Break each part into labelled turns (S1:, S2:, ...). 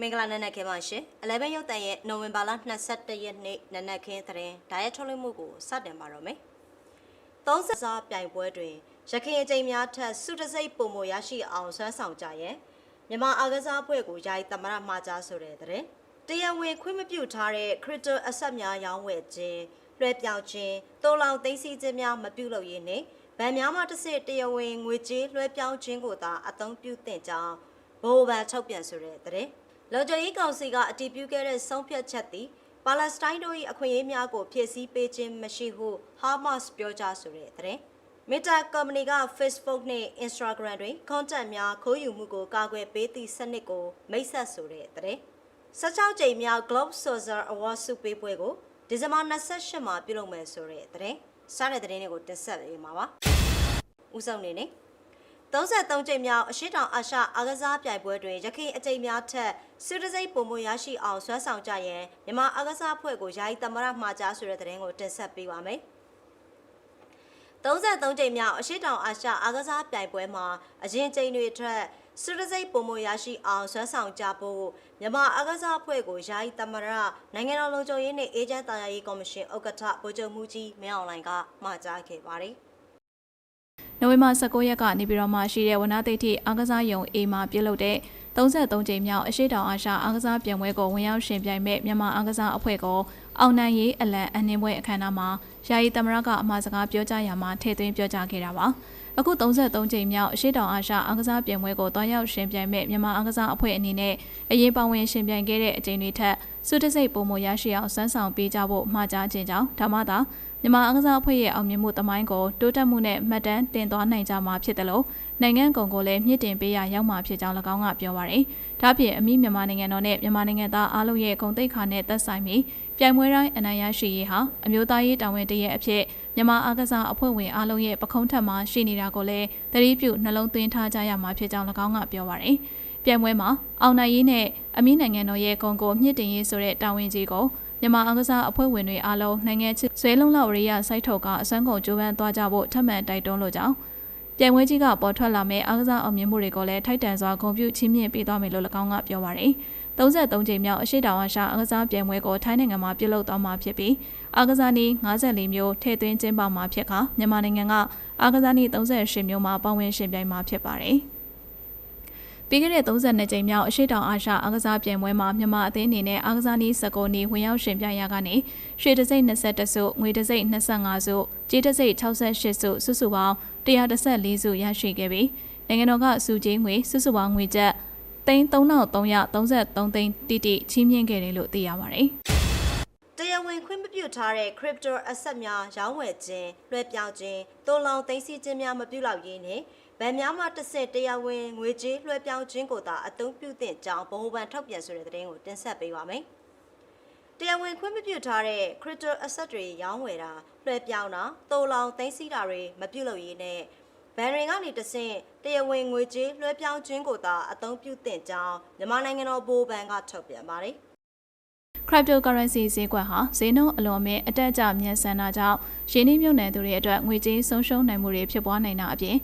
S1: မင်္ဂလာနံနက်ခင်းပါရှင်11ရုပ်တန်ရဲ့နိုဝင်ဘာလ22ရက်နေ့နံနက်ခင်းသတင်းဒါရိုက်ထုတ်လွှင့်မှုကိုစတင်ပါတော့မယ်30စားပြိုင်ပွဲတွင်ရခိုင်အကြိမ်များထက်စုတစိတ်ပုံမရရှိအောင်ဆွမ်းဆောင်ကြရန်မြန်မာအာကစားအဖွဲ့ကိုယာယီသမရမှာကြားဆိုတဲ့သတင်းတရားဝင်ခွင့်မပြုထားတဲ့ crypto asset များရောင်းဝယ်ခြင်းလွှဲပြောင်းခြင်းတိုးလောင်သိမ်းဆည်းခြင်းများမပြုလုပ်ရင်းနှင့်ဗန်များမှတစ်စစ်တရားဝင်ငွေကြေးလွှဲပြောင်းခြင်းကိုသာအသုံးပြုသင့်ကြောင်းဘိုးဘန်ထုတ်ပြန်ဆိုတဲ့သတင်း လော်ဂျီကောင်စီကအတည်ပြုခဲ့တဲ့ဆုံးဖြတ်ချက်သည်ပါလက်စတိုင်းတို့၏အခွင့်အရေးများကိုဖြည့်ဆည်းပေးခြင်းမရှိဟုဟာမတ်စ်ပြောကြားဆိုတဲ့သတင်း။ Meta Company က Facebook နဲ့ Instagram တွင် content များခိုးယူမှုကိုကာကွယ်ပေးသည့်စနစ်ကိုမိတ်ဆက်ဆိုတဲ့သတင်း။16ကြိမ်မြောက် Globe Social Award ဆုပေးပွဲကိုဒီဇင်ဘာ28မှာပြုလုပ်မယ်ဆိုတဲ့သတင်း။စားတဲ့သတင်းတွေကိုတင်ဆက်ပေးမှာပါ။ဦးဆောင်နေနေ 33ကြိမ်မြောက်အရှိတောင်အာရှအားကစားပြိုင်ပွဲတွင်ရခိုင်အကြိမ်များထက်စုတစိတ်ပုံမရရှိအောင်ဆွမ်းဆောင်ကြရန်မြန်မာအားကစားအဖွဲ့ကိုယာယီသမရမှာကြားဆိုတဲ့သတင်းကိုတင်ဆက်ပေးပါမယ်။33ကြိမ်မြောက်အရှိတောင်အာရှအားကစားပြိုင်ပွဲမှာအရင်ကြိမ်တွေထက်စုတစိတ်ပုံမရရှိအောင်ဆွမ်းဆောင်ကြဖို့မြန်မာအားကစားအဖွဲ့ကိုယာယီသမရနိုင်ငံတော်လုံခြုံရေးနှင့်အေဂျင့်တာယာရေးကော်မရှင်ဥက္ကဋ္ဌဗိုလ်ချုပ်မှုကြီးမင်းအောင်လှိုင်ကမှာကြားခဲ့ပါတယ်။
S2: နို ဝင်ဘာ19ရက်ကနေပြည်တော်မှာရှိတဲ့ဝနာသိတိအားကစားယုံ A မှာပြုလုပ်တဲ့33ကြိမ်မြောက်အရှိတောင်အာရှအားကစားပြိုင်ပွဲကိုဝင်ရောက်ရှင်ပြိုင်မဲ့မြန်မာအားကစားအဖွဲ့ကိုအောင်နိုင်ရေးအလံအနှင်းပွဲအခမ်းအနားမှာယာယီသမရကအမှားစကားပြောကြားရာမှာထည့်သွင်းပြောကြားခဲ့တာပါအခု33ကြိမ်မြောက်အရှိတောင်အာရှအားကစားပြိုင်ပွဲကိုတွားရောက်ရှင်ပြိုင်မဲ့မြန်မာအားကစားအဖွဲ့အနေနဲ့အရင်ပါဝင်ရှင်ပြိုင်ခဲ့တဲ့အကြိမ်တွေထက်စုတစိတ်ပုံမရရှိအောင်စမ်းဆောင်ပေးကြဖို့မှာကြားခြင်းကြောင့်ဒါမှသာ မြန်မာအားကစားအဖွဲ့ရဲ့အောင်မြင်မှုသမိုင်းကိုတိုးတက်မှုနဲ့မှတ်တမ်းတင်သွားနိုင်ကြမှာဖြစ်တယ်လို့နိုင်ငံကုန်ကိုလည်းမြင့်တင်ပေးရရောက်မှာဖြစ်ကြောင်း၎င်းကပြောပါရယ်။ဒါ့အပြင်အမိမြန်မာနိုင်ငံတော်နဲ့မြန်မာနိုင်ငံသားအားလုံးရဲ့ဂုဏ်သိက္ခာနဲ့သက်ဆိုင်ပြီးပြိုင်ပွဲတိုင်းအနိုင်ရရှိရေးဟာအမျိုးသားရေးတာဝန်တရက်အဖြစ်မြန်မာအားကစားအဖွဲ့ဝင်အားလုံးရဲ့ပခုံးထက်မှရှိနေတာကိုလည်းသတိပြုနှလုံးသွင်းထားကြရမှာဖြစ်ကြောင်း၎င်းကပြောပါရယ်။ပြိုင်ပွဲမှာအောင်နိုင်ရေးနဲ့အမိနိုင်ငံတော်ရဲ့ဂုဏ်ကိုမြင့်တင်ရေးဆိုတဲ့တာဝန်ကြီးကို မြန်မာအားကစားအဖွဲ့ဝင်တွေအားလုံးနိုင်ငံချစ်ဆွဲလုံးလောက်ရိယစိုက်ထုတ်ကအစွမ်းကုန်ကြိုးပမ်းသွားကြဖို့ထပ်မံတိုက်တွန်းလို့ကြောင်းပြိုင်ပွဲကြီးကပေါ်ထွက်လာမဲ့အားကစားအောင်မြင်မှုတွေကိုလည်းထိုက်တန်စွာဂုဏ်ပြုချီးမြှင့်ပေးသွားမယ်လို့၎င်းကပြောပါရယ်33ကြိမ်မြောက်အရှိတောင်အာရှအားကစားပြိုင်ပွဲကိုထိုင်းနိုင်ငံမှာပြုလုပ်သွားမှာဖြစ်ပြီးအားကစားနည်း54မျိုးထည့်သွင်းကျင်းပမှာဖြစ်ခါမြန်မာနိုင်ငံကအားကစားနည်း38မျိုးမှာပါဝင်ရှင်ပြိုင်မှာဖြစ်ပါတယ်။ ပြီးခဲ့တဲ့32ကြိမ်မြောက်အရှိတောင်အာရှအားကစားပြိုင်ပွဲမှာမြန်မာအသင်းအနေနဲ့အားကစားနည်းစကောနီဝင်ရောက်ရှင်ပြိုင်ရာကနေရွှေတစိမ့်21စုငွေတစိမ့်25စုကြေးတစိမ့်68စုစုစုပေါင်း114စုရရှိခဲ့ပြီးနိုင်ငံတော်ကစုကြီးငွေစုစုပေါင်းငွေကျပ်သိန်း3333သိန်းတိတိချီးမြှင့်ခဲ့တယ်လို့သိရပါတယ်။
S1: တရားဝင်ခွင့်မပြုထားတဲ့ crypto asset များရောင်းဝယ်ခြင်းလွှဲပြောင်းခြင်းတိုးလောင်သိမ်းဆည်းခြင်းများမပြုလုပ်ရင်းနဲ့ ဗန်များမှတစ်ဆက်တရားဝင်ငွေကြေးလွှဲပြောင်းခြင်းကိုသာအသုံးပြုသင့်ကြောင်းဗဟိုဘဏ်ထုတ်ပြန်ဆိုတဲ့သတင်းကိုတင်ဆက်ပေးပါမယ်။တရားဝင်ခွင့်မပြုထားတဲ့ crypto asset တွေရောင်းဝယ်တာလွှဲပြောင်းတာတိုးလောင်သိမ်းဆည်းတာတွေမပြုလုပ်ရင်းနဲ့ဘန်ရင်ကနေတဆင့်တရားဝင်ငွေကြေးလွှဲပြောင်းခြင်းကိုသာအသုံးပြုသင့်ကြောင်းမြန်မာနိုင်ငံတော်ဗဟိုဘဏ်ကထုတ်ပြန်ပါတယ်။
S2: cryptocurrency ဈေးကွက်ဟာဈေးနှုန်းအလွန်အမင်းအတက်အကျမြန်ဆန်တာကြောင့်ရင်းနှီးမြှုပ်နှံသူတွေအတွက်ငွေကြေးဆုံးရှုံးနိုင်မှုတွေဖြစ်ပွားနိုင်တာအပြင်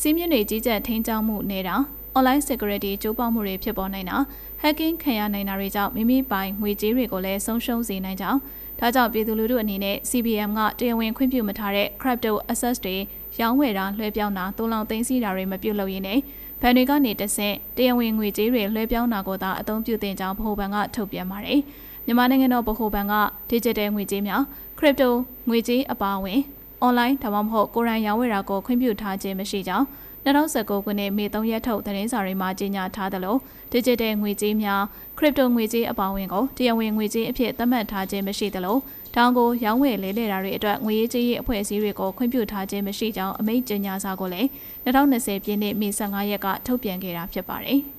S2: စီးမြင့်တွေကြီးကြပ်ထိန်းကျောင်းမှုနေတာ online security ကျိုးပေါက်မှုတွေဖြစ်ပေါ်နိုင်တာ hacking ခံရနိုင်တာတွေကြောင့်မိမိပိုင်ငွေကြေးတွေကိုလည်းဆုံးရှုံးစေနိုင်ကြောင်းဒါကြောင့်ပြည်သူလူထုအနေနဲ့ CBM ကတရားဝင်ခွင့်ပြုမထားတဲ့ crypto assets တွေရောင်းဝယ်တာလွှဲပြောင်းတာတိုးလောင်သိမ်းဆည်းတာတွေမပြုလုပ်ရင်းနဲ့ဘဏ်တွေကနေတဆင့်တရားဝင်ငွေကြေးတွေလွှဲပြောင်းတာကိုသာအသုံးပြုသင့်ကြောင်းဗဟိုဘဏ်ကထုတ်ပြန်ပါတယ်မြန်မာနိုင်ငံတော်ဗဟိုဘဏ်က digital ငွေကြေးများ crypto ငွေကြေးအပါအဝင် online ဒါမှမဟုတ်ကိုယ်တိုင်ရောင်းဝယ်တာကိုခွင့်ပြုထားခြင်းမရှိကြောင်း2019ခုနှစ်မေ3ရက်ထုတ်သတင်းစာတွေမှာကြေညာထားသလို digital ငွေကြေးများ crypto ငွေကြေးအပေါင်းဝင်ကိုတရားဝင်ငွေကြေးအဖြစ်သတ်မှတ်ထားခြင်းမရှိသလိုတောင်ကိုရောင်းဝယ်လဲလှယ်တာတွေအတွက်ငွေရေးကြေးရေးအဖွဲ့အစည်းတွေကိုခွင့်ပြုထားခြင်းမရှိကြောင်းအမိန့်ကြေညာစာကိုလည်း2020ပြည့်နှစ်မေ15ရက်ကထုတ်ပြန်ခဲ့တာဖြစ်ပါတယ်။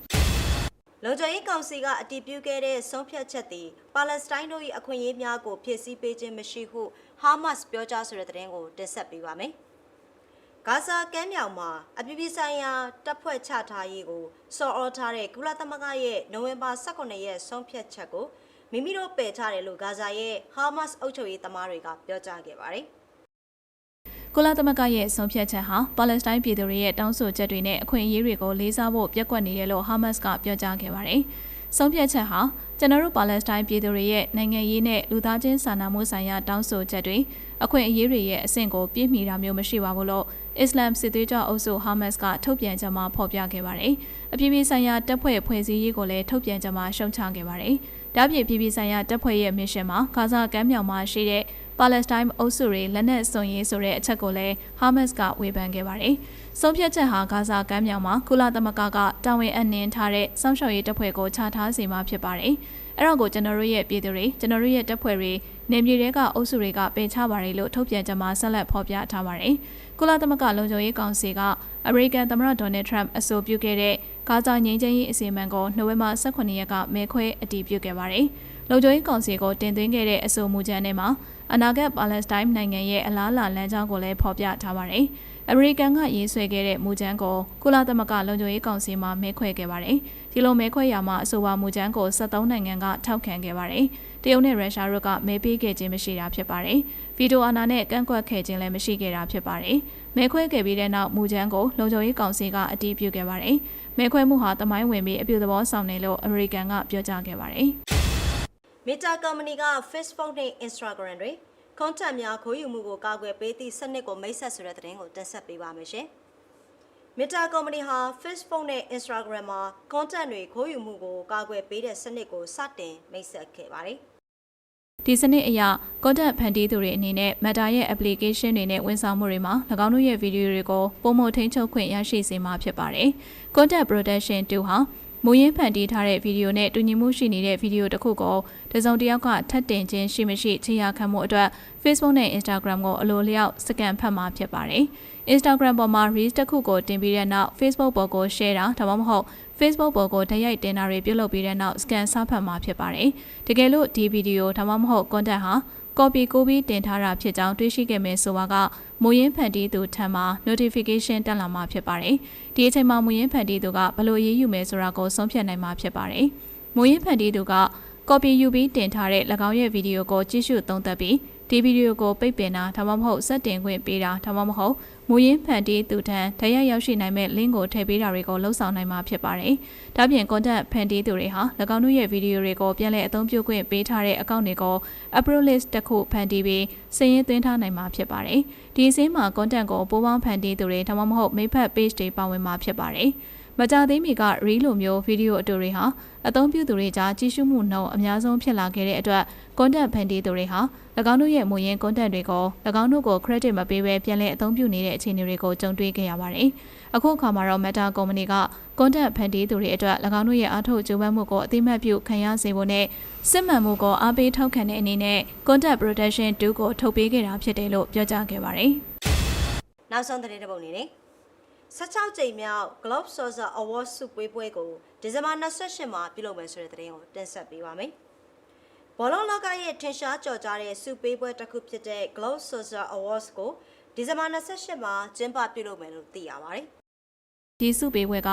S1: လုံခြုံရေးကောင်စီကအတည်ပြုခဲ့တဲ့ဆုံးဖြတ်ချက်သည်ပါလက်စတိုင်းတို့၏အခွင့်အရေးများကိုဖြည့်ဆည်းပေးခြင်းမရှိဟု ဟာမတ်စ်ပြောကြားဆိုတဲ့သတင်းကိုတင်ဆက်ပေးပါမယ်။ဂါဇာကမ်းမြောင်မှာအပြည်ပြည်ဆိုင်ရာတပ်ဖွဲ့ချထားရေးကိုစော်ဩထားတဲ့ကုလသမဂ္ဂရဲ့နိုဝင်ဘာ18ရက်ဆုံးဖြတ်ချက်ကိုမိမိတို့ပယ်ချတယ်လို့ဂါဇာရဲ့ဟာမတ်စ်အုပ်ချုပ်ရေးသမားတွေကပြောကြားခဲ့ပါတယ်။
S2: ကုလသမဂ္ဂရဲ့ဆုံးဖြတ်ချက်ဟာပါလက်စတိုင်းပြည်သူတွေရဲ့တောင်းဆိုချက်တွေနဲ့အခွင့်အရေးတွေကိုလေးစားဖို့ပြက်ကွက်နေတယ်လို့ဟာမတ်စ်ကပြောကြားခဲ့ပါတယ်။ ဆုံးဖြတ်ချက်ဟာကျွန်တော်တို့ပါလက်စတိုင်းပြည်သူတွေရဲ့နိုင်ငံရေးနဲ့လူသားချင်းစာနာမှုဆိုင်ရာတောင်းဆိုချက်တွေအခွင့်အရေးတွေရဲ့အဆင့်ကိုပြည့်မီတာမျိုးမရှိပါဘူးလို့အစ္စလမ်စစ်သွေးကြွအုပ်စုဟာမတ်စ်ကထုတ်ပြန်ချက်မှာဖော်ပြခဲ့ပါတယ်။အပြည်ပြည်ဆိုင်ရာတပ်ဖွဲ့ဖွဲ့စည်းရေးကိုလည်းထုတ်ပြန်ချက်မှာရှုံချခဲ့ပါတယ်။ဒါ့အပြင်ပြည်ပြည်ဆိုင်ရာတပ်ဖွဲ့ရဲ့မစ်ရှင်မှာဂါဇာကမ်းမြောင်မှာရှိတဲ့ ပါလက်စတိုင်းအုပ်စုတွေလက်နက်စွန်ရေးဆိုတဲ့အချက်ကိုလည်းဟာမတ်စ်ကဝေဖန်ခဲ့ပါတယ်။ဆုံးဖြတ်ချက်ဟာဂါဇာကမ်းမြောင်မှာကုလသမဂ္ဂကတာဝန်အနှင်းထားတဲ့စောင့်ရှောက်ရေးတပ်ဖွဲ့ကိုချထားစီမှာဖြစ်ပါတယ်။အဲ့တော့ကိုကျွန်တော်တို့ရဲ့ပြည်သူတွေကျွန်တော်တို့ရဲ့တပ်ဖွဲ့တွေနေပြည်တော်ကအုပ်စုတွေကပယ်ချပါတယ်လို့ထုတ်ပြန်ကြမှာဆက်လက်ဖော်ပြထားပါတယ်။ကုလသမဂ္ဂလုံခြုံရေးကောင်စီကအမေရိကန်သမ္မတဒေါ်နယ်ထရန့်အဆိုပြုခဲ့တဲ့ဂါဇာငြိမ်းချမ်းရေးအစီအမံကိုနိုဝင်ဘာ18ရက်ကမဲခွဲအတည်ပြုခဲ့ပါတယ်။ လုံခြုံရေးကောင်စီကိုတင်သွင်းခဲ့တဲ့အဆိုမူကြမ်းထဲမှာအနာဂတ်ပါလက်စတိုင်းနိုင်ငံရဲ့အလားအလာလမ်းကြောင်းကိုလည်းဖော်ပြထားပါတယ်။အမေရိကန်ကရေးဆွဲခဲ့တဲ့မူကြမ်းကိုကုလသမဂ္ဂလုံခြုံရေးကောင်စီမှမဲခွဲခဲ့ပါတယ်။ဒီလိုမဲခွဲရာမှာအဆိုပါမူကြမ်းကို73နိုင်ငံကထောက်ခံခဲ့ပါတယ်။တရုတ်နဲ့ရုရှားတို့ကမဲပေးခဲ့ခြင်းမရှိတာဖြစ်ပါတယ်။ဗီတိုအာဏာနဲ့ကန့်ကွက်ခဲ့ခြင်းလည်းမရှိခဲ့တာဖြစ်ပါတယ်။မဲခွဲခဲ့ပြီးတဲ့နောက်မူကြမ်းကိုလုံခြုံရေးကောင်စီကအတည်ပြုခဲ့ပါတယ်။မဲခွဲမှုဟာတမိုင်းဝင်ပြီးအပြုသဘောဆောင်တယ်လို့အမေရိကန်ကပြောကြားခဲ့ပါတယ်။
S1: Meta ကုမ္ပဏီက Facebook နဲ့ Instagram တွေ content များခိုးယူမှုကိုကာကွယ်ပေးသည့်စနစ်ကိုမိတ်ဆက်ဆိုတဲ့သတင်းကိုတင်ဆက်ပေးပါမယ်ရှင်။ Meta ကုမ္ပဏီဟာ Facebook နဲ့ Instagram မှာ content တွေခိုးယူမှုကိုကာကွယ်ပေးတဲ့စနစ်ကိုစတင်မိတ်ဆက်ခဲ့ပါတယ်။
S2: ဒီစနစ်အရ content ဖန်တီးသူတွေအနေနဲ့ Meta ရဲ့ application တွေနဲ့ဝန်ဆောင်မှုတွေမှာ၎င်းတို့ရဲ့ဗီဒီယိုတွေကိုပုံမထိန်ချုပ်ခွင့်ရရှိစေမှာဖြစ်ပါတယ်။ Content Protection 2ဟာ မူရင်းဖန်တီးထားတဲ့ဗီဒီယိုနဲ့တူညီမှုရှိနေတဲ့ဗီဒီယိုတစ်ခုကိုတစုံတစ်ယောက်ကထပ်တင်ခြင်းရှိမရှိချရာခံမှုအတွက် Facebook နဲ့ Instagram ကိုအလိုလျောက်စကန်ဖတ်မှာဖြစ်ပါတယ်။ Instagram ပေါ်မှာ Reels တစ်ခုကိုတင်ပြီးတဲ့နောက် Facebook ပေါ်ကို share တာဒါမှမဟုတ် Facebook ပေါ်ကိုတိုက်ရိုက်တင်တာတွေပြုလုပ်ပြီးတဲ့နောက် scan စဖတ်မှာဖြစ်ပါတယ်။တကယ်လို့ဒီဗီဒီယိုဒါမှမဟုတ် content ဟာ copy ကိုပြီးတင်ထားတာဖြစ်ကြောင်းတွေးရှိခဲ့မယ်ဆိုပါကမူရင်းဖန်တီးသူထံမှာ notification တက်လာမှာဖြစ်ပါတယ်။ဒီအချိန်မှာမူရင်းဖန်တီးသူကဘယ်လိုရေးယူမယ်ဆိုတာကိုဆုံးဖြတ်နိုင်မှာဖြစ်ပါတယ်။မူရင်းဖန်တီးသူက copy ယူပြီးတင်ထားတဲ့၎င်းရဲ့ဗီဒီယိုကိုကြည့်ရှုသုံးသပ်ပြီး ဒီဗီဒီယိုကိုပိတ်ပင်တာဒါမှမဟုတ်ဆက်တင်ခွင့်ပေးတာဒါမှမဟုတ်မူရင်းဖန်တီးသူထံတရက်ရောက်ရှိနိုင်မဲ့ link ကိုထည့်ပေးတာတွေကိုလှုပ်ဆောင်နိုင်မှာဖြစ်ပါတယ်။ဒါပြင် content ဖန်တီးသူတွေဟာ၎င်းတို့ရဲ့ဗီဒီယိုတွေကိုပြန်လည်အသုံးပြုခွင့်ပေးထားတဲ့အကောင့်တွေကို approve list တစ်ခုဖန်တီးပြီးစာရင်းသွင်းထားနိုင်မှာဖြစ်ပါတယ်။ဒီအစင်းမှာ content ကိုပိုးပေါင်းဖန်တီးသူတွေဒါမှမဟုတ်မိဖက် page တွေပါဝင်မှာဖြစ်ပါတယ်။ မကြသေးမီက reel လိုမျိုးဗီဒီယိုအတူတွေဟာအသုံးပြုသူတွေကြားကြည့်ရှုမှုနှုန်းအများဆုံးဖြစ်လာခဲ့တဲ့အတွက် content ဖန်တီးသူတွေဟာ၎င်းတို့ရဲ့မူရင်း content တွေကို၎င်းတို့ကို credit မပေးဘဲပြန်လည်အသုံးပြုနေတဲ့အခြေအနေတွေကိုကြုံတွေ့ခဲ့ရပါတယ်။အခုအခါမှာတော့ Meta ကုမ္ပဏီက content ဖန်တီးသူတွေအတွက်၎င်းတို့ရဲ့အားထုတ်ကြိုးပမ်းမှုကိုအသိမှတ်ပြုခံရစေဖို့နဲ့စစ်မှန်မှုကိုအားပေးထောက်ခံတဲ့အနေနဲ့ content protection 2ကိုထုတ်ပေးခဲ့တာဖြစ်တယ်လို့ပြောကြားခဲ့ပါတယ်။
S1: နောက်ဆုံးသတင်းတစ်ပုဒ်အနေနဲ့ 16ကြိမ်မြောက် Globe Saucer Award ဆုပေးပွဲကိုဒီဇင်ဘာ28မှာပြုလုပ်မယ်ဆိုတဲ့သတင်းကိုတင်ဆက်ပေးပါမယ်။ဘောလုံးလောကရဲ့ထင်ရှားကျော်ကြားတဲ့ဆုပေးပွဲတစ်ခုဖြစ်တဲ့ Globe Saucer Awards ကိုဒီဇင်ဘာ28မှာကျင်းပပြုလုပ်မယ်လို့သိရပါတယ်။
S2: ဒီစုပေးပွဲက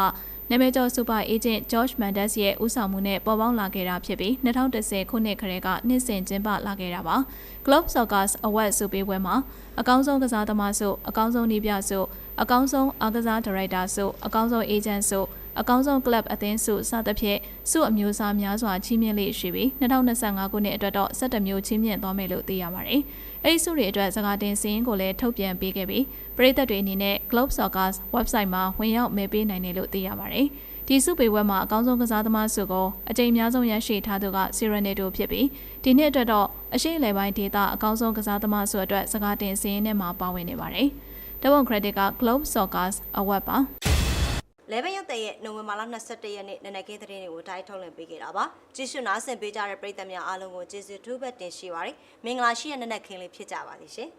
S2: နာမည်ကျော်စူပါအေဂျင့် George Mendes ရဲ့ဦးဆောင်မှုနဲ့ပေါ်ပေါက်လာခဲ့တာဖြစ်ပြီး2010ခုနှစ်ခရဲကနှစ်စဉ်ကျင်းပလာခဲ့တာပါ။ Globe Soccer Award စုပေးပွဲမှာအကောင်းဆုံးကစားသမားစုအကောင်းဆုံးနည်းပြစုအကောင်းဆုံးအားကစားဒါရိုက်တာစုအကောင်းဆုံးအေဂျင့်စု အကောင်းဆုံးကလပ်အသင်းစုစသဖြင့်စုအမျိုးအစားများစွာချီးမြှင့်လေးရှိပြီး2025ခုနှစ်အတွက်တော့17မျိုးချီးမြှင့်သွားမယ်လို့သိရပါတယ်။အဲဒီစုတွေအတွက်စကားတင်စင်းကိုလည်းထုတ်ပြန်ပေးခဲ့ပြီးပရိသတ်တွေအနေနဲ့ Globe Soccer website မှာဝင်ရောက်မဲပေးနိုင်တယ်လို့သိရပါတယ်။ဒီစုပေပွဲမှာအကောင်းဆုံးကစားသမားစုကိုအကြိမ်များဆုံးရရှိထားသူက Serenado ဖြစ်ပြီးဒီနှစ်အတွက်တော့အရှိအလယ်ပိုင်းဒေသအကောင်းဆုံးကစားသမားစုအတွက်စကားတင်စင်းထဲမှာပါဝင်နေပါတယ်။တဝန် credit က Globe Soccer Award ပါ။
S1: လေဘရုတ်တဲ့ရဲ့နိုဝင်ဘာလ22ရက်နေ့နနက်ခင်းသတင်းတွေကိုတိုင်းထုတ်လွှင့်ပေးခဲ့တာပါကြည့်ရှုနားဆင်ပေးကြတဲ့ပရိသတ်များအားလုံးကိုကျေးဇူးထူးပဲတင်ရှိပါတယ်မင်္ဂလာရှိတဲ့နနက်ခင်းလေးဖြစ်ကြပါလိမ့်ရှင်